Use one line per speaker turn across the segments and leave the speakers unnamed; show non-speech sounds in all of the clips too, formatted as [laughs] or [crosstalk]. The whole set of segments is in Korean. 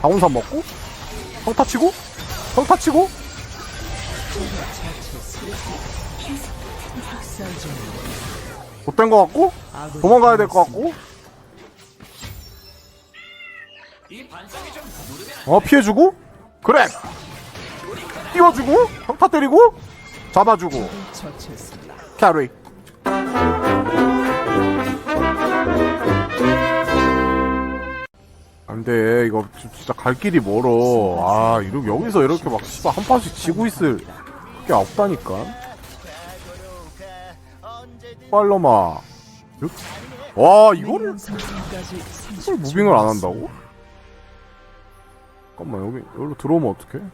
방운산 먹고? 평타 치고? 평타 치고? 못된 거 같고? 도망가야 될거 같고? 어 피해주고? 그래! 띄워주고? 평타 때리고? 잡아주고? 캐리 안돼. 이거 지- 진짜 갈 길이 멀어. 아 이렇게 여기서 이렇게 막 씨발 한 판씩 지고 있을 게 없다니까. 빨로마. 와 이거를 이걸 무빙을 안 한다고? 잠깐만 여기 여기로 들어오면 어떡해?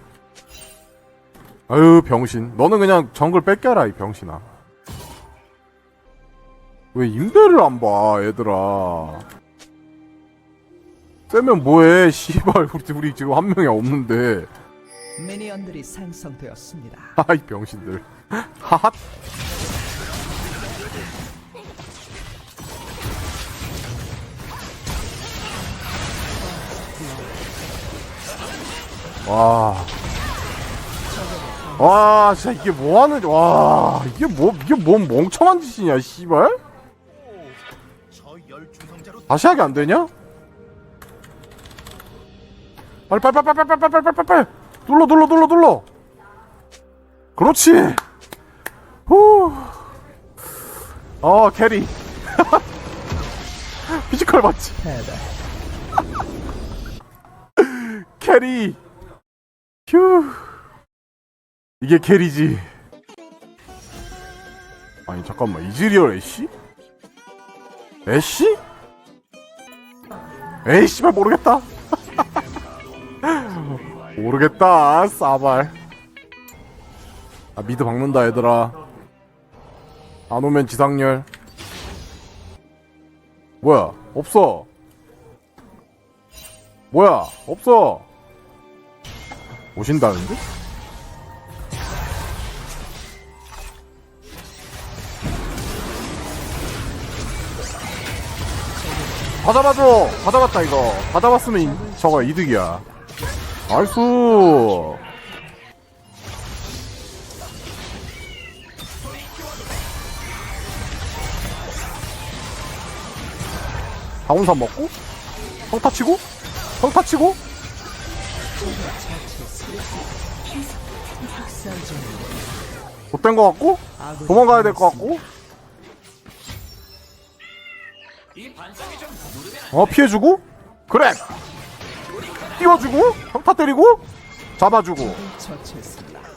아유 병신. 너는 그냥 정글 뺏겨라 이 병신아. 왜 임대를 안 봐 얘들아 쎄면 뭐해 [laughs] 씨발 우리, 우리 지금 한 명이 없는데
미니언들이 생성되었습니다. [laughs]
아이 병신들 [laughs] 하핫 와. 와, 진짜 이게 뭐 하는, 와, 이게 뭐, 이게 뭔 멍청한 짓이냐, 씨발? 다시 하기 안 되냐? 빨리, 빨리, 빨리, 빨리, 빨리, 빨리, 빨리. 눌러, 눌러, 눌러, 눌러. 그렇지. 후. 어, 캐리. 피지컬 맞지? 캐리. 휴. 이게 캐리지. 아니 잠깐만 이즈리얼 애쉬? 애쉬? 에이씨발 모르겠다. 모르겠다. 싸발. 아 미드 박는다 얘들아. 안 오면 지상렬. 뭐야? 없어. 뭐야? 없어. 오신다는데? 다 잡아줘! 다 잡았다 이거 이- 저거 이득이야 나이스. 방운산 먹고? 평타 치고? 평타 치고? 못된 거 같고? 도망가야 될거 같고? 어 피해주고? 그래 띄워주고 평타 때리고 잡아주고.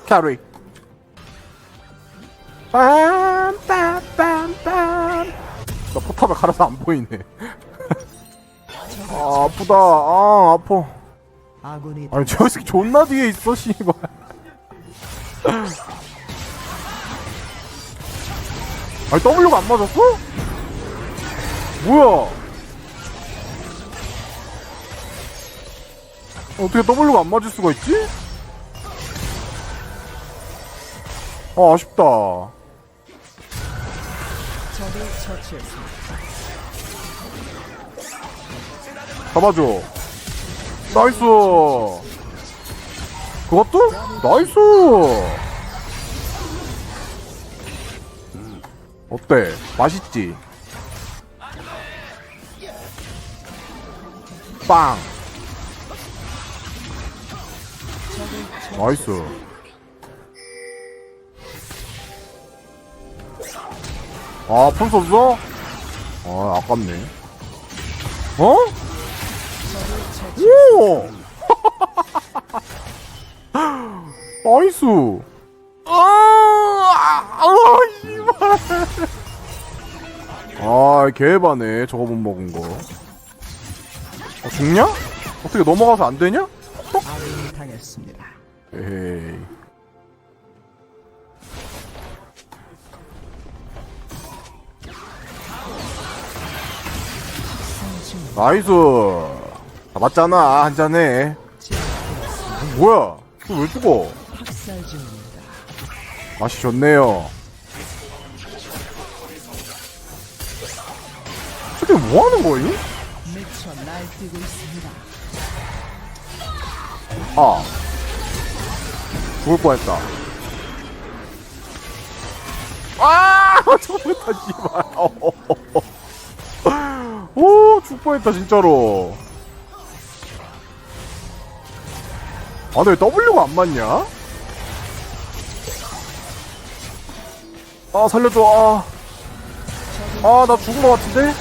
캐리 빰빰빰빰빰. 나 포탑에 갈아서 안 보이네. [laughs] 아 아프다. 아 아파. 아니 저 새끼 존나 뒤에 있어 씨발. [laughs] 아니 W가 안 맞았어? 뭐야 어떻게 W가 안 맞을 수가 있지? 아 아쉽다. 잡아줘 나이스 그것도? 나이스 어때? 맛있지? 빵 나이스 아 폰스 없어? 아 아깝네 어? 오! [laughs] 나이스! 아, 아, 이발. 아, 개바네. 저거 못 먹은 거. 어, 죽냐? 어떻게 넘어가서 안 되냐?
아군이 당했습니다.
에이. 나이스. 다 맞잖아. 한 잔에 뭐야? 왜 죽어? 맛이 좋네요. 저게 뭐하는
거예요?
아. 죽을 뻔했다. 아! [laughs] 뻔했다 씨발. 오 죽을 뻔했다 진짜로. 아 왜 W가 안 맞냐? 아 살려줘 아 아 나 죽은 거 같은데?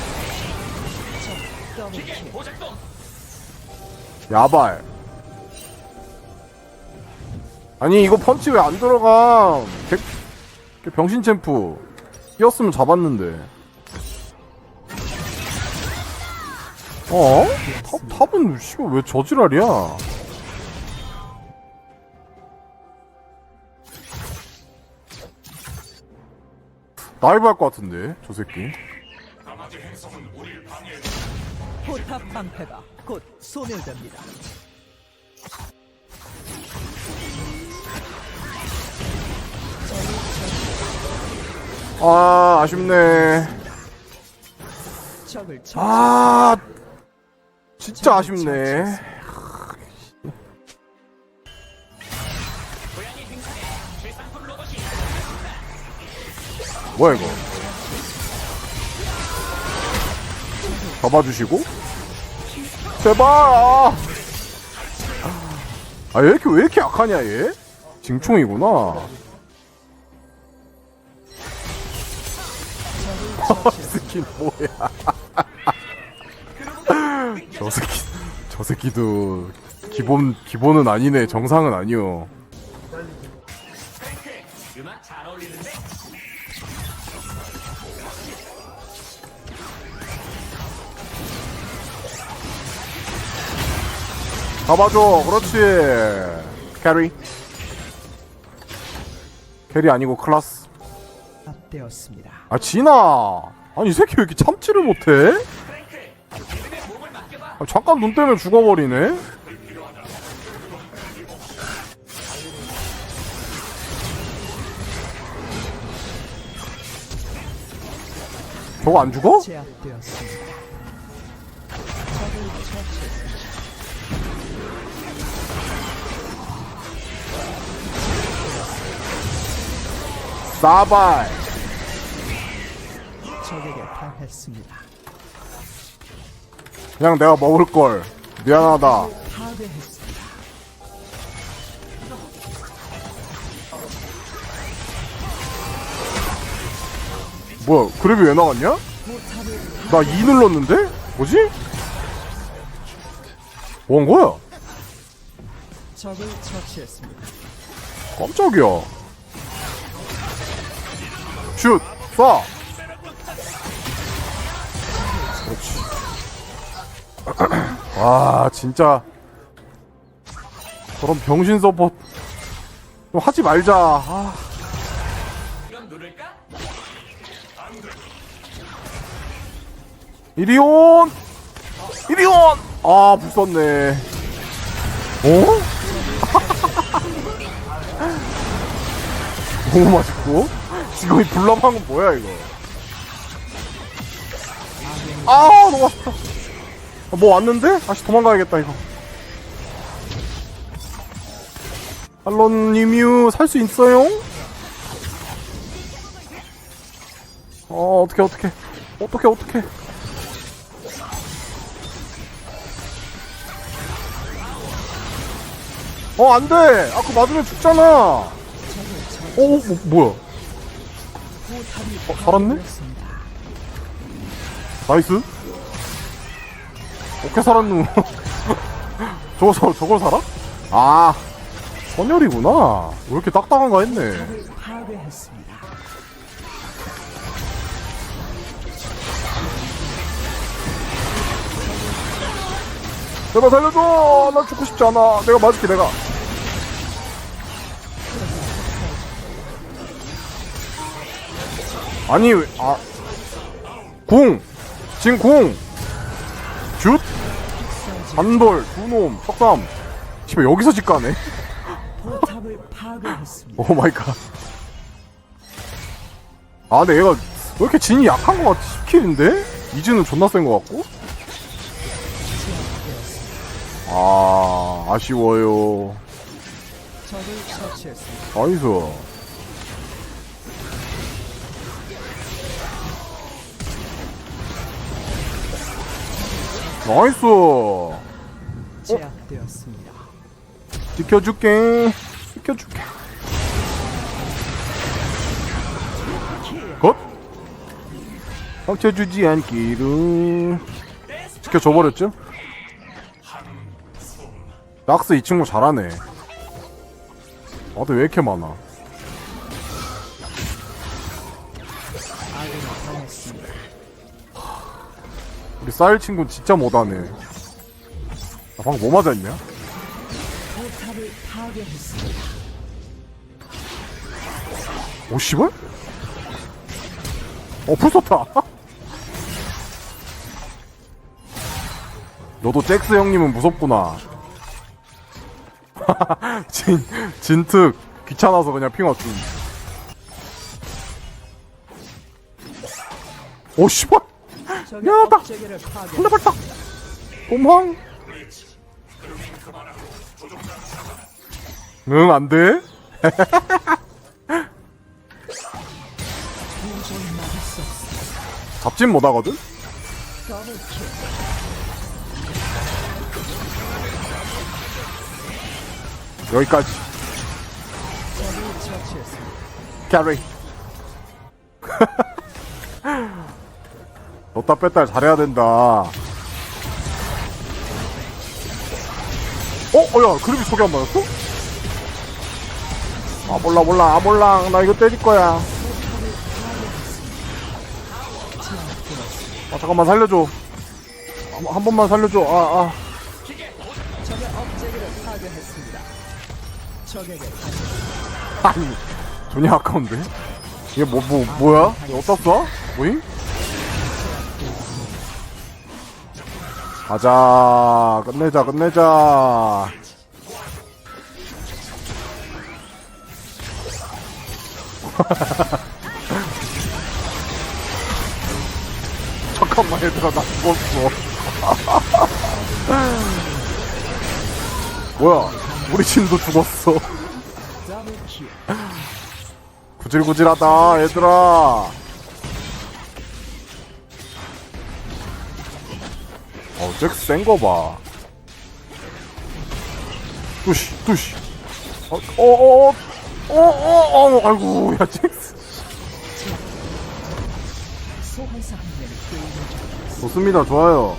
야발 아니 이거 펀치 왜 안 들어가 개, 개 병신 챔프 뛰었으면 잡았는데 어? 탑, 탑은 씨발 왜 저지랄이야 나이브 할 것 같은데 저 새끼
포탑 방패가 곧 소멸됩니다.
아 아쉽네. 아 진짜 아쉽네 뭐야 이거 잡아주시고 제발 아. 아, 얘 이렇게 왜 이렇게 약하냐 얘? 징총이구나. 이 새끼 뭐야? [laughs] 저 새끼 저 새끼도 기본 기본은 아니네. 정상은 아니요. 잡아줘. 그렇지. 캐리. 캐리 아니고 클라스
합되었습니다.
아 진아 아니 이 새끼 왜 이렇게 참지를 못해? 아, 잠깐 눈 때문에 죽어버리네 저거 안 죽어? 싸발
적에게 당했습니다.
그냥 내가 먹을 걸 미안하다
파괴했습니다.
뭐야 그랩이 왜 나갔냐?
포탑을
나2 눌렀는데? 뭐지? 뭔 거야?
적을 처치했습니다.
깜짝이야. 슛! 쏴! 와, 진짜. 저런 병신 서포. 좀 하지 말자. 아. 이리온! 이리온! 아, 불썼네. 어? [laughs] 너무 맛있고 지금 이 불나방은 뭐야 이거 아 너무 맛있다 아, 뭐 왔는데? 다시 도망가야겠다 이거. 할론님유 살 수 있어요? 어 어떻게 어떻게 어떻게 어떻게 어 안돼! 아까 맞으면 죽잖아! 어, 어 뭐, 뭐야? 어, 살았네? 나이스 어떻게 살았누 [laughs] 저거 저, 저걸 살아? 아 선열이구나 왜 이렇게 딱딱한가 했네. 제발 살려줘 나 죽고 싶지 않아 내가 맞을게 내가 아니 왜- 아 궁! 지금 궁! 슛! 단돌, 두놈, 석삼 씨발 여기서 직가네
포탑을 파괴했습니다.
오 마이 갓. 아, 근데 얘가 왜 이렇게 진이 약한 것 같지? 10킬인데? 이즈는 존나 센 것 같고? 아, 아쉬워요.
적을 처치했습니다.
나이스. 나이스.
제압되었습니다.
지켜줄게. 지켜줄게. 굿. 상처주지 않기를. 지켜줘버렸죠? 낙스 이 친구 잘하네. 나도 왜 이렇게 많아? 우리 쌀 친구는 진짜 못하네. 나 방금 뭐 맞았냐? 오, 씨발? 어, 풀 썼다. [laughs] 너도 잭스 형님은 무섭구나. [laughs] 진, 진특. 귀찮아서 그냥 핑 왔음. 오, 씨발! 미안하다. 근데 발딱! 곰황! 응, 안 돼? [laughs] 잡진 못하거든? 여기까지. 캐리. [laughs] 넣다 뺐다 잘해야 된다. 어? 어, 야, 그림이 소개 안 받았어? 아, 몰라, 몰라, 아, 몰라. 나 이거 때릴 거야. 아, 잠깐만 살려줘. 한, 한 번만 살려줘. 아, 아. 아니, [laughs] 돈이 아까운데? 이게 뭐, 뭐, 뭐야? 이거 어디다 써? 뭐임? 가자, 끝내자, 끝내자. [laughs] 잠깐만, 얘들아, 나 죽었어. [laughs] 뭐야, 우리 팀도 죽었어. [laughs] 구질구질하다 얘들아 어 잭스 센거봐. 뚜시 뚜시. 어어어어어 어 어, 어, 어, 아이고 야 잭스.
소환사 한 명이 게임을 중.
좋습니다 좋아요